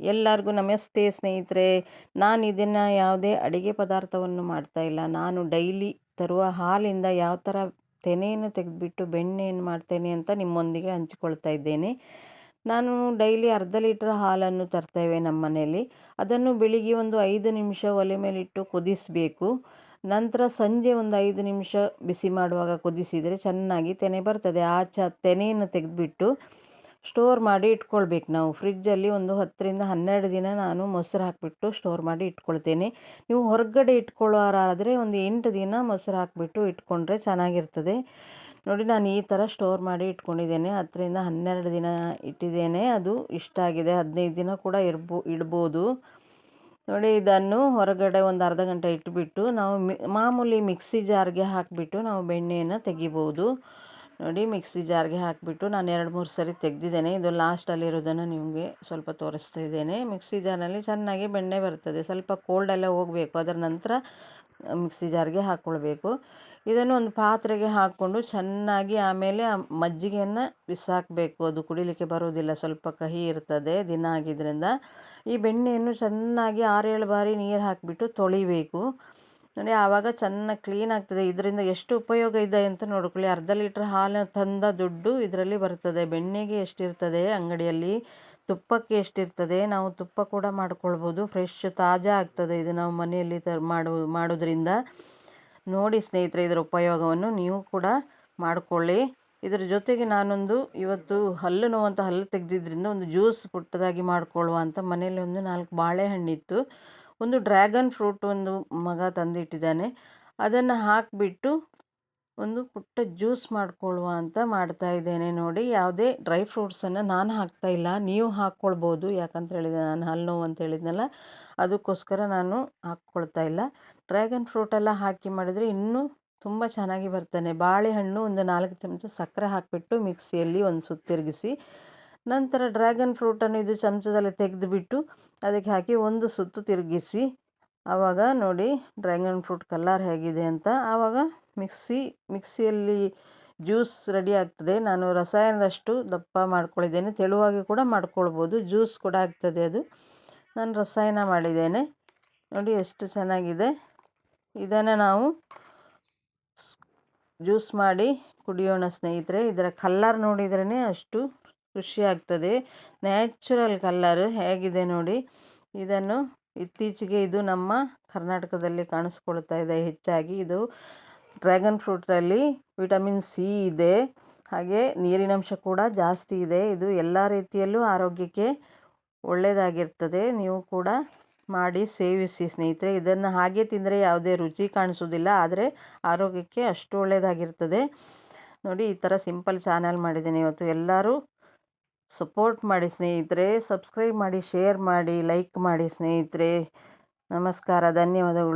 ಎಲ್ಲರಿಗೂ ನಮಸ್ತೆ ಸ್ನೇಹಿತರೆ. ನಾನು ಇದನ್ನು ಯಾವುದೇ ಅಡುಗೆ ಪದಾರ್ಥವನ್ನು ಮಾಡ್ತಾ ಇಲ್ಲ. ನಾನು ಡೈಲಿ ತರುವ ಹಾಲಿಂದ ಯಾವ ಥರ ತೆನೆಯನ್ನು ತೆಗೆದುಬಿಟ್ಟು ಬೆಣ್ಣೆಯನ್ನು ಮಾಡ್ತೇನೆ ಅಂತ ನಿಮ್ಮೊಂದಿಗೆ ಹಂಚಿಕೊಳ್ತಾ ಇದ್ದೇನೆ. ನಾನು ಡೈಲಿ ಅರ್ಧ ಲೀಟ್ರ್ ಹಾಲನ್ನು ತರ್ತೇವೆ ನಮ್ಮ ಮನೆಯಲ್ಲಿ. ಅದನ್ನು ಬೆಳಿಗ್ಗೆ ಒಂದು ಐದು ನಿಮಿಷ ಒಲೆ ಮೇಲಿಟ್ಟು ಕುದಿಸಬೇಕು. ನಂತರ ಸಂಜೆ ಒಂದು ಐದು ನಿಮಿಷ ಬಿಸಿ ಮಾಡುವಾಗ ಕುದಿಸಿದರೆ ಚೆನ್ನಾಗಿ ತೆನೆ ಬರ್ತದೆ. ಆ ಚ ತೆನೆಯನ್ನು ತೆಗೆದುಬಿಟ್ಟು ಸ್ಟೋರ್ ಮಾಡಿ ಇಟ್ಕೊಳ್ಬೇಕು. ನಾವು ಫ್ರಿಜ್ಜಲ್ಲಿ ಒಂದು ಹತ್ತರಿಂದ ಹನ್ನೆರಡು ದಿನ ನಾನು ಮೊಸರು ಹಾಕಿಬಿಟ್ಟು ಸ್ಟೋರ್ ಮಾಡಿ ಇಟ್ಕೊಳ್ತೇನೆ. ನೀವು ಹೊರಗಡೆ ಇಟ್ಕೊಳ್ಳೋರಾದರೆ ಒಂದು ಎಂಟು ದಿನ ಮೊಸರು ಹಾಕಿಬಿಟ್ಟು ಇಟ್ಕೊಂಡ್ರೆ ಚೆನ್ನಾಗಿರ್ತದೆ. ನೋಡಿ, ನಾನು ಈ ಥರ ಸ್ಟೋರ್ ಮಾಡಿ ಇಟ್ಕೊಂಡಿದ್ದೇನೆ. ಹತ್ತರಿಂದ ಹನ್ನೆರಡು ದಿನ ಇಟ್ಟಿದ್ದೇನೆ. ಅದು ಇಷ್ಟ ಆಗಿದೆ. ಹದಿನೈದು ದಿನ ಕೂಡ ಇರ್ಬೋ, ಇಡ್ಬೋದು. ನೋಡಿ, ಇದನ್ನು ಹೊರಗಡೆ ಒಂದು ಅರ್ಧ ಗಂಟೆ ಇಟ್ಬಿಟ್ಟು ನಾವು ಮಾಮೂಲಿ ಮಿಕ್ಸಿ ಜಾರ್ಗೆ ಹಾಕಿಬಿಟ್ಟು ನಾವು ಬೆಣ್ಣೆಯನ್ನು ತೆಗಿಬೋದು. ನೋಡಿ ಮಿಕ್ಸಿ ಜಾರ್ಗೆ ಹಾಕಿಬಿಟ್ಟು ನಾನು ಎರಡು ಮೂರು ಸರಿ ತೆಗೆದಿದ್ದೇನೆ. ಇದು ಲಾಸ್ಟಲ್ಲಿರೋದನ್ನು ನಿಮಗೆ ಸ್ವಲ್ಪ ತೋರಿಸ್ತಾ ಇದ್ದೇನೆ. ಮಿಕ್ಸಿ ಜಾರ್ನಲ್ಲಿ ಚೆನ್ನಾಗಿ ಬೆಣ್ಣೆ ಬರ್ತದೆ. ಸ್ವಲ್ಪ ಕೋಲ್ಡ್ ಎಲ್ಲ ಹೋಗಬೇಕು. ಅದರ ನಂತರ ಮಿಕ್ಸಿ ಜಾರ್ಗೆ ಹಾಕ್ಕೊಳ್ಬೇಕು. ಇದನ್ನು ಒಂದು ಪಾತ್ರೆಗೆ ಹಾಕ್ಕೊಂಡು ಚೆನ್ನಾಗಿ ಆಮೇಲೆ ಆ ಮಜ್ಜಿಗೆಯನ್ನು ಬಿಸಾಕಬೇಕು. ಅದು ಕುಡಿಲಿಕ್ಕೆ ಬರೋದಿಲ್ಲ ಸ್ವಲ್ಪ ಕಹಿ ಇರ್ತದೆ. ದಿನ ಆಗಿದ್ದರಿಂದ ಈ ಬೆಣ್ಣೆಯನ್ನು ಚೆನ್ನಾಗಿ ಆರೇಳು ಬಾರಿ ನೀರು ಹಾಕಿಬಿಟ್ಟು ತೊಳಿಬೇಕು. ನೋಡಿ, ಆವಾಗ ಚೆನ್ನಾಗಿ ಕ್ಲೀನ್ ಆಗ್ತದೆ. ಇದರಿಂದ ಎಷ್ಟು ಉಪಯೋಗ ಇದೆ ಅಂತ ನೋಡ್ಕೊಳ್ಳಿ. ಅರ್ಧ ಲೀಟ್ರ್ ಹಾಲು ತಂದ ದುಡ್ಡು ಇದರಲ್ಲಿ ಬರ್ತದೆ. ಬೆಣ್ಣೆಗೆ ಎಷ್ಟಿರ್ತದೆ ಅಂಗಡಿಯಲ್ಲಿ? ತುಪ್ಪಕ್ಕೆ ಎಷ್ಟಿರ್ತದೆ? ನಾವು ತುಪ್ಪ ಕೂಡ ಮಾಡ್ಕೊಳ್ಬೋದು. ಫ್ರೆಶ್ ತಾಜಾ ಆಗ್ತದೆ ಇದು ನಾವು ಮನೆಯಲ್ಲಿ ತ, ಮಾಡು, ಮಾಡೋದ್ರಿಂದ. ನೋಡಿ ಸ್ನೇಹಿತರೆ, ಇದರ ಉಪಯೋಗವನ್ನು ನೀವು ಕೂಡ ಮಾಡಿಕೊಳ್ಳಿ. ಇದರ ಜೊತೆಗೆ ನಾನೊಂದು ಇವತ್ತು ಹಲ್ಲು ನೋವಂತ ಹಲ್ಲು ತೆಗೆದಿದ್ದರಿಂದ ಒಂದು ಜ್ಯೂಸ್ ಪುಟ್ಟದಾಗಿ ಮಾಡಿಕೊಳ್ಳುವ ಅಂತ ಮನೇಲಿ ಒಂದು ನಾಲ್ಕು ಬಾಳೆಹಣ್ಣಿತ್ತು. ಒಂದು ಡ್ರ್ಯಾಗನ್ ಫ್ರೂಟ್ ಒಂದು ಮಗ ತಂದಿಟ್ಟಿದ್ದಾನೆ. ಅದನ್ನು ಹಾಕಿಬಿಟ್ಟು ಒಂದು ಪುಟ್ಟ ಜ್ಯೂಸ್ ಮಾಡಿಕೊಳ್ಳುವ ಅಂತ ಮಾಡ್ತಾ ಇದ್ದೇನೆ ನೋಡಿ. ಯಾವುದೇ ಡ್ರೈ ಫ್ರೂಟ್ಸನ್ನು ನಾನು ಹಾಕ್ತಾ ಇಲ್ಲ. ನೀವು ಹಾಕ್ಕೊಳ್ಬೋದು. ಯಾಕಂತ ಹೇಳಿದೆ ನಾನು ಹಲ್ಲು ನೋವು ಅಂತ ಹೇಳಿದ್ನಲ್ಲ, ಅದಕ್ಕೋಸ್ಕರ ನಾನು ಹಾಕ್ಕೊಳ್ತಾ ಇಲ್ಲ. ಡ್ರ್ಯಾಗನ್ ಫ್ರೂಟೆಲ್ಲ ಹಾಕಿ ಮಾಡಿದರೆ ಇನ್ನೂ ತುಂಬ ಚೆನ್ನಾಗಿ ಬರ್ತಾನೆ. ಬಾಳೆಹಣ್ಣು ಒಂದು ನಾಲ್ಕು ಚಮಚ ಸಕ್ಕರೆ ಹಾಕಿಬಿಟ್ಟು ಮಿಕ್ಸಿಯಲ್ಲಿ ಒಂದು ಸುತ್ತು ತಿರುಗಿಸಿ ನಂತರ ಡ್ರ್ಯಾಗನ್ ಫ್ರೂಟನ್ನು ಇದು ಚಮಚದಲ್ಲಿ ತೆಗೆದುಬಿಟ್ಟು ಅದಕ್ಕೆ ಹಾಕಿ ಒಂದು ಸುತ್ತು ತಿರುಗಿಸಿ. ಆವಾಗ ನೋಡಿ ಡ್ರ್ಯಾಗನ್ ಫ್ರೂಟ್ ಕಲರ್ ಹೇಗಿದೆ ಅಂತ. ಆವಾಗ ಮಿಕ್ಸಿ, ಮಿಕ್ಸಿಯಲ್ಲಿ ಜ್ಯೂಸ್ ರೆಡಿ ಆಗ್ತದೆ. ನಾನು ರಸಾಯನದಷ್ಟು ದಪ್ಪ ಮಾಡ್ಕೊಳ್ಳಿದ್ದೇನೆ ತೆಳುವಾಗಿ ಕೂಡ ಮಾಡ್ಕೊಳ್ಬೋದು. ಜ್ಯೂಸ್ ಕೂಡ ಆಗ್ತದೆ ಅದು. ನಾನು ರಸಾಯನ ಮಾಡಿದ್ದೇನೆ. ನೋಡಿ ಎಷ್ಟು ಚೆನ್ನಾಗಿದೆ. ಇದನ್ನು ನಾವು ಜ್ಯೂಸ್ ಮಾಡಿ ಕುಡಿಯೋಣ ಸ್ನೇಹಿತರೆ. ಇದರ ಕಲ್ಲರ್ ನೋಡಿದ್ರೇ ಅಷ್ಟು ಖುಷಿ ಆಗ್ತದೆ. ನ್ಯಾಚುರಲ್ ಕಲ್ಲರ್ ಹೇಗಿದೆ ನೋಡಿ. ಇದನ್ನು ಇತ್ತೀಚೆಗೆ ಇದು ನಮ್ಮ ಕರ್ನಾಟಕದಲ್ಲಿ ಕಾಣಿಸ್ಕೊಳ್ತಾ ಇದೆ ಹೆಚ್ಚಾಗಿ. ಇದು ಡ್ರ್ಯಾಗನ್ ಫ್ರೂಟಲ್ಲಿ ವಿಟಮಿನ್ ಸಿ ಇದೆ. ಹಾಗೆ ನೀರಿನಂಶ ಕೂಡ ಜಾಸ್ತಿ ಇದೆ. ಇದು ಎಲ್ಲ ರೀತಿಯಲ್ಲೂ ಆರೋಗ್ಯಕ್ಕೆ ಒಳ್ಳೆಯದಾಗಿರ್ತದೆ. ನೀವು ಕೂಡ ಮಾಡಿ ಸೇವಿಸಿ ಸ್ನೇಹಿತರೆ. ಇದನ್ನು ಹಾಗೆ ತಿಂದರೆ ಯಾವುದೇ ರುಚಿ ಕಾಣಿಸೋದಿಲ್ಲ ಆದರೆ ಆರೋಗ್ಯಕ್ಕೆ ಅಷ್ಟು ಒಳ್ಳೆಯದಾಗಿರ್ತದೆ. ನೋಡಿ, ಈ ಥರ ಸಿಂಪಲ್ ಚಾನಲ್ ಮಾಡಿದ್ದೀನಿ ಇವತ್ತು. ಎಲ್ಲರೂ ಸಪೋರ್ಟ್ ಮಾಡಿ ಸ್ನೇಹಿತರೆ ಸಬ್ಸ್ಕ್ರೈಬ್ ಮಾಡಿ ಶೇರ್ ಮಾಡಿ ಲೈಕ್ ಮಾಡಿ ಸ್ನೇಹಿತರೆ. ನಮಸ್ಕಾರ ಧನ್ಯವಾದಗಳು.